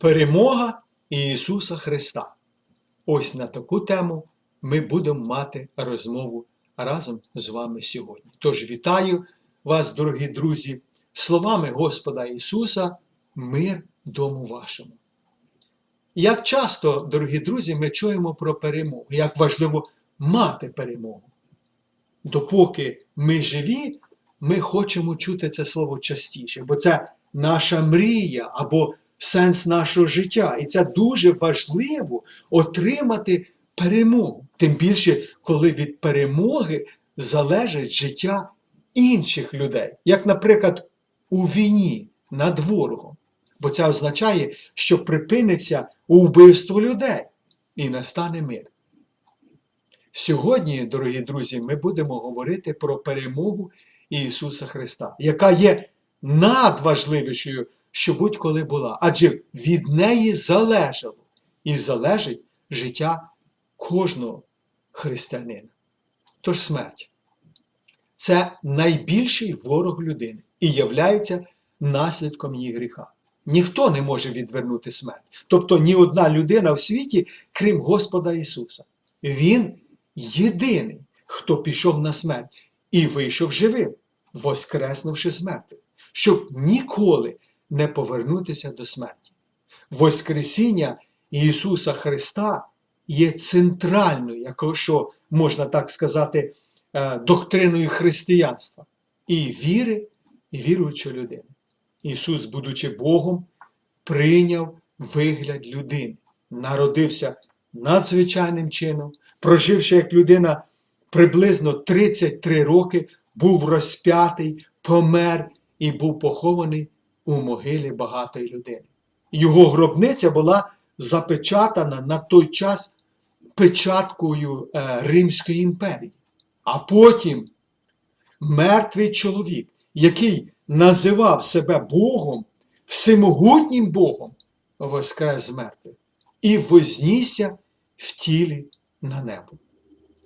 Перемога Ісуса Христа. Ось на таку тему ми будемо мати розмову разом з вами сьогодні. Тож вітаю вас, дорогі друзі, словами Господа Ісуса, мир дому вашому. Як часто, дорогі друзі, ми чуємо про перемогу, як важливо мати перемогу. Допоки ми живі, ми хочемо чути це слово частіше, бо це наша мрія або сенс нашого життя. І це дуже важливо отримати перемогу. Тим більше, коли від перемоги залежить життя інших людей, як, наприклад, у війні над ворогом. Бо це означає, що припиниться вбивство людей і настане мир. Сьогодні, дорогі друзі, ми будемо говорити про перемогу Ісуса Христа, яка є надважливішою, що будь-коли була. Адже від неї залежало і залежить життя кожного християнина. Tож смерть це найбільший ворог людини і являється наслідком її гріха. Ніхто не може відвернути смерть. Тобто ні одна людина в світі, крім Господа Ісуса. Він єдиний, хто пішов на смерть і вийшов живим, воскреснувши з мертвих, щоб ніколи не повернутися до смерті. Воскресіння Ісуса Христа є центральною, якщо можна так сказати, е, доктриною християнства і віри, і віруючої людини. Ісус, будучи Богом, прийняв вигляд людини, народився надзвичайним чином, проживши як людина приблизно 33 роки, був розп'ятий, помер і був похований у могилі багатої людини. Його гробниця була запечатана на той час печаткою е, Римської імперії. А потім мертвий чоловік, який називав себе Богом, всемогутнім Богом, воскрес з мертвих і вознісся в тілі на небо.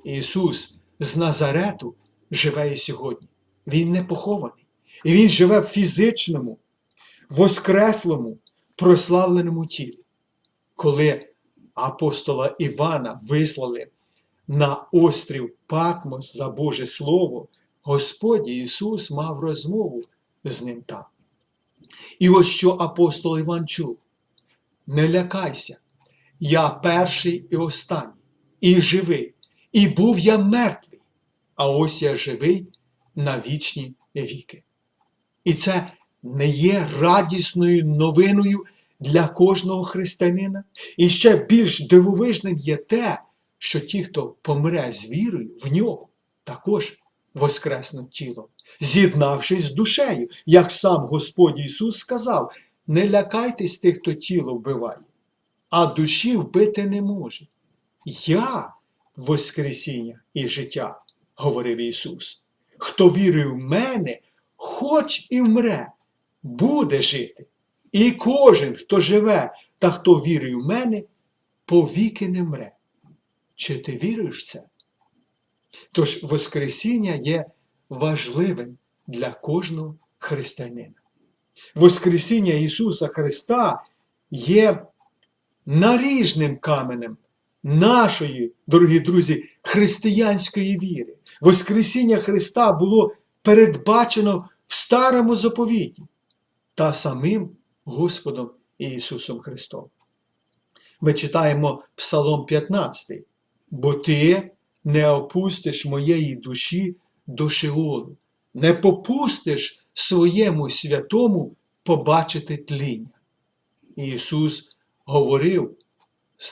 Ісус з Назарету живе і сьогодні. Він не похований. І Він живе в фізичному, воскреслому, прославленому тілі. Коли апостола Івана вислали на острів Патмос за Боже Слово, Господь Ісус мав розмову з ним там. І ось що апостол Іван чув: не лякайся, я перший і останній, і живий, і був я мертвий, а ось я живий на вічні віки. І це не є радісною новиною для кожного християнина. І ще більш дивовижним є те, що ті, хто помре з вірою в нього, також воскреснуть тілом, з'єднавшись з душею, як сам Господь Ісус сказав: не лякайтесь тих, хто тіло вбиває, а душі вбити не може. Я Воскресіння і життя, говорив Ісус. Хто вірує в мене, хоч і вмре, буде жити. І кожен, хто живе та хто вірує в мене, повіки не мре. Чи ти віруєш в це? Тож Воскресіння є важливим для кожного християнина. Воскресіння Ісуса Христа є наріжним каменем нашої, дорогі друзі, християнської віри. Воскресіння Христа було передбачено в старому заповіті та самим Господом Ісусом Христом. Ми читаємо Псалом 15, бо ти не опустиш моєї душі до Шеолу, не попустиш своєму святому побачити тління. Ісус говорив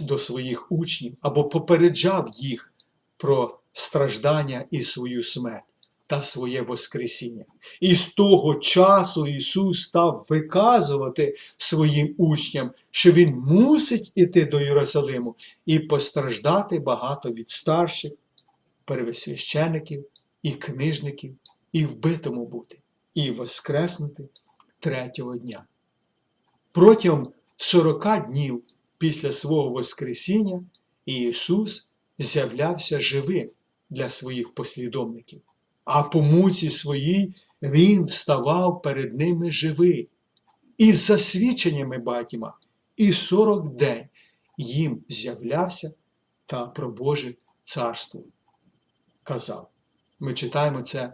до своїх учнів або попереджав їх про страждання і свою смерть та своє Воскресіння. І з того часу Ісус став виказувати своїм учням, що Він мусить іти до Єрусалиму і постраждати багато від старших, первосвящеників і книжників, і вбитому бути, і воскреснути третього дня. Протягом 40 днів після свого Воскресіння Ісус з'являвся живим для своїх послідовників, а по муці своїй Він ставав перед ними живий. І з засвідченнями батьма і сорок день їм з'являвся та про Боже царство казав. Ми читаємо це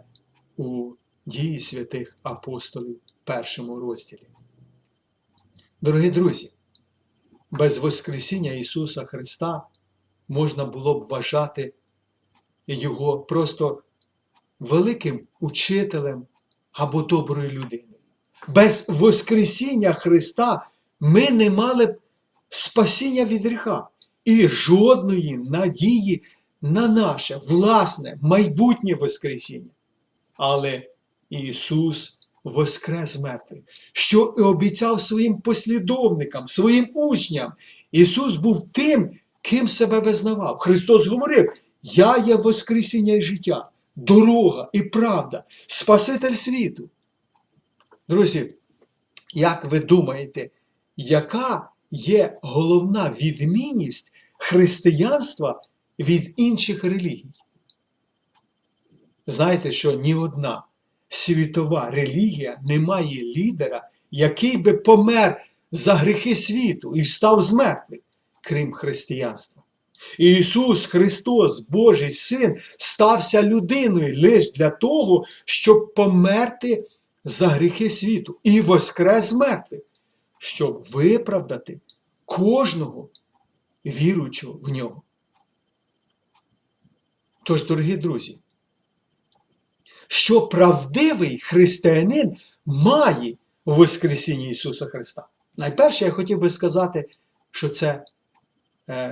у дії святих апостолів, першому розділі. Дорогі друзі, без Воскресіння Ісуса Христа можна було б вважати Його просто великим учителем або доброю людиною. Без Воскресіння Христа ми не мали б спасіння від гріха і жодної надії на наше власне майбутнє Воскресіння. Але Ісус воскрес з що і обіцяв своїм послідовникам, своїм учням. Ісус був тим, ким себе визнавав. Христос говорив: Я є Воскресіння і життя, дорога і правда, Спаситель світу. Друзі, як ви думаєте, яка є головна відмінність християнства від інших релігій? Знаєте, що ні одна світова релігія не має лідера, який би помер за гріхи світу і встав з мертвих, крім християнства. Ісус Христос, Божий Син, стався людиною лише для того, щоб померти за гріхи світу і воскрес з мертвих, щоб виправдати кожного віруючого в нього. Тож, дорогі друзі, що правдивий християнин має у Воскресінні Ісуса Христа. Найперше, я хотів би сказати, що це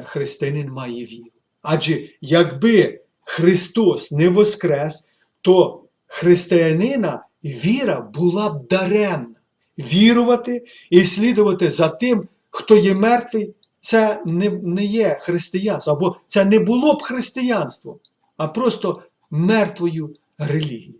християнин має віру. Адже якби Христос не воскрес, то християнина віра була б даремна. Вірувати і слідувати за тим, хто є мертвий, це не, не є християнство, або це не було б християнством, а просто мертвою релігією.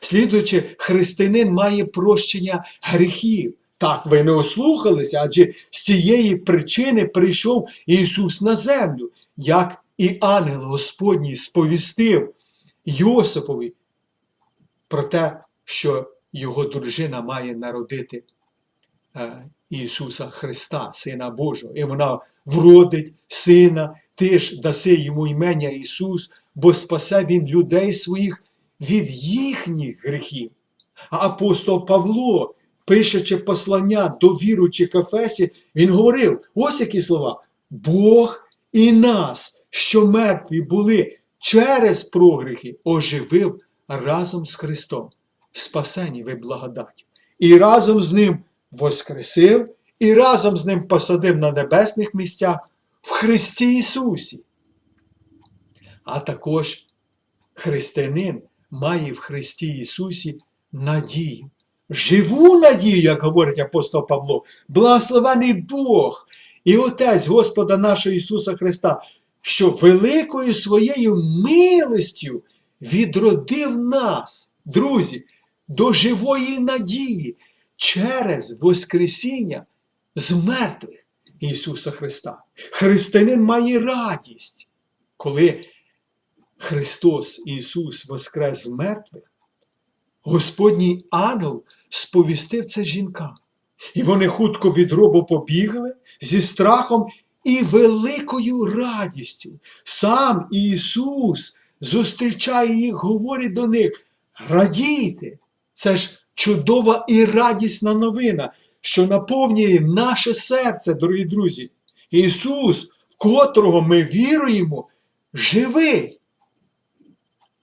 Слідуючи, християнин має прощення гріхів. Так, ви не ослухалися, адже з цієї причини прийшов Ісус на землю, як і ангел Господній сповістив Йосипові про те, що його дружина має народити е, Ісуса Христа, Сина Божого. І вона вродить сина, ти ж даси йому імення Ісус, бо спасе Він людей своїх від їхніх гріхів. А апостол Павло, пишучи послання до віруючих Ефесі, він говорив: ось які слова: Бог і нас, що мертві були через прогріхи, оживив разом з Христом, спасені ви благодаттю. І разом з Ним воскресив, і разом з Ним посадив на небесних місцях в Христі Ісусі. А також християнин має в Христі Ісусі надію. Живу надію, як говорить апостол Павло, благословений Бог і Отець Господа нашого Ісуса Христа, що великою своєю милостю відродив нас, друзі, до живої надії через Воскресіння з мертвих Ісуса Христа. Християнин має радість, коли Христос Ісус воскрес з мертвих, Господній ангел сповістив це жінкам. І вони хутко від гробу побігли зі страхом і великою радістю. Сам Ісус зустрічає їх, говорить до них: радійте! Це ж чудова і радісна новина, що наповнює наше серце, дорогі друзі. Ісус, в котрого ми віруємо, живий.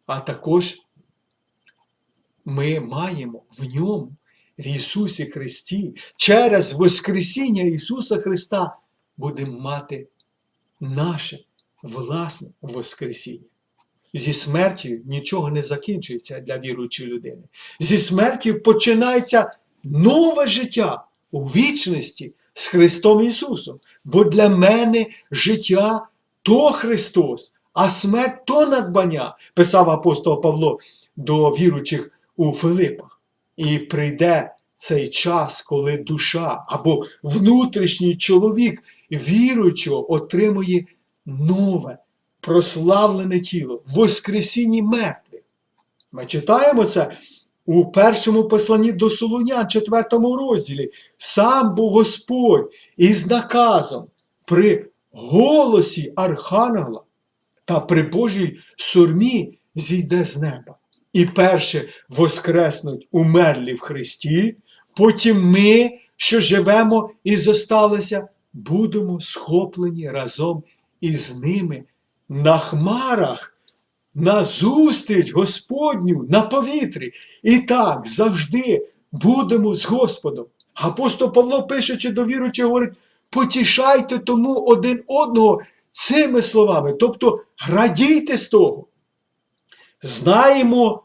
А також ми маємо в ньому, в Ісусі Христі, через Воскресіння Ісуса Христа будемо мати наше власне Воскресіння. Зі смертю нічого не закінчується для віруючої людини. Зі смертю починається нове життя у вічності з Христом Ісусом. Бо для мене життя то Христос, а смерть то надбання, писав апостол Павло до віруючих у Филипах. І прийде цей час, коли душа або внутрішній чоловік віруючого отримує нове, прославлене тіло Воскресінні мертвих. Ми читаємо це у першому посланні до Солунян, 4 розділі, сам був Господь із наказом при голосі Архангела та при Божій сурмі зійде з неба. І перше воскреснуть умерлі в Христі, потім ми, що живемо і зосталися, будемо схоплені разом із ними на хмарах, на зустріч Господню на повітрі. І так завжди будемо з Господом. Апостол Павло, пишучи до віруючих, говорить: потішайте тому один одного цими словами. Тобто радійте з того. Знаємо,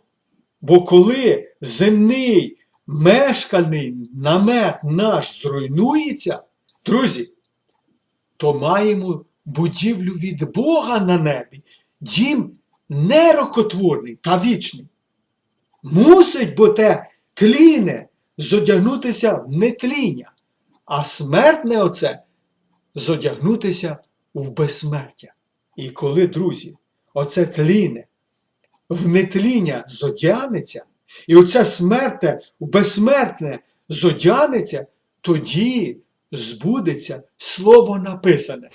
бо коли земний мешкальний намет наш зруйнується, друзі, то маємо будівлю від Бога на небі, дім нерокотворний та вічний. Мусить бо те тліне зодягнутися в нетління, а смертне оце зодягнутися в безсмертя. І коли, друзі, оце тліне в нетління зодягнеться, і оце смертне безсмертне зодягнеться, тоді збудеться слово написане.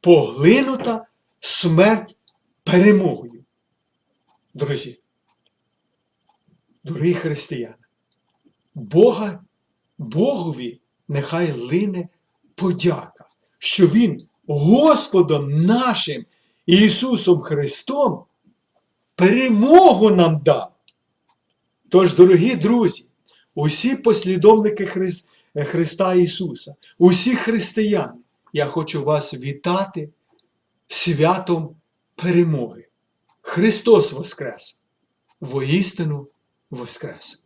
Поглинута смерть перемогою. Друзі, дорогі християни, Бога, Богові нехай лине подяка, що Він Господом нашим Ісусом Христом перемогу нам дав. Тож, дорогі друзі, усі послідовники Хрис- Христа Ісуса, усі християни, я хочу вас вітати святом перемоги. Христос Воскрес! Воістину Воскрес!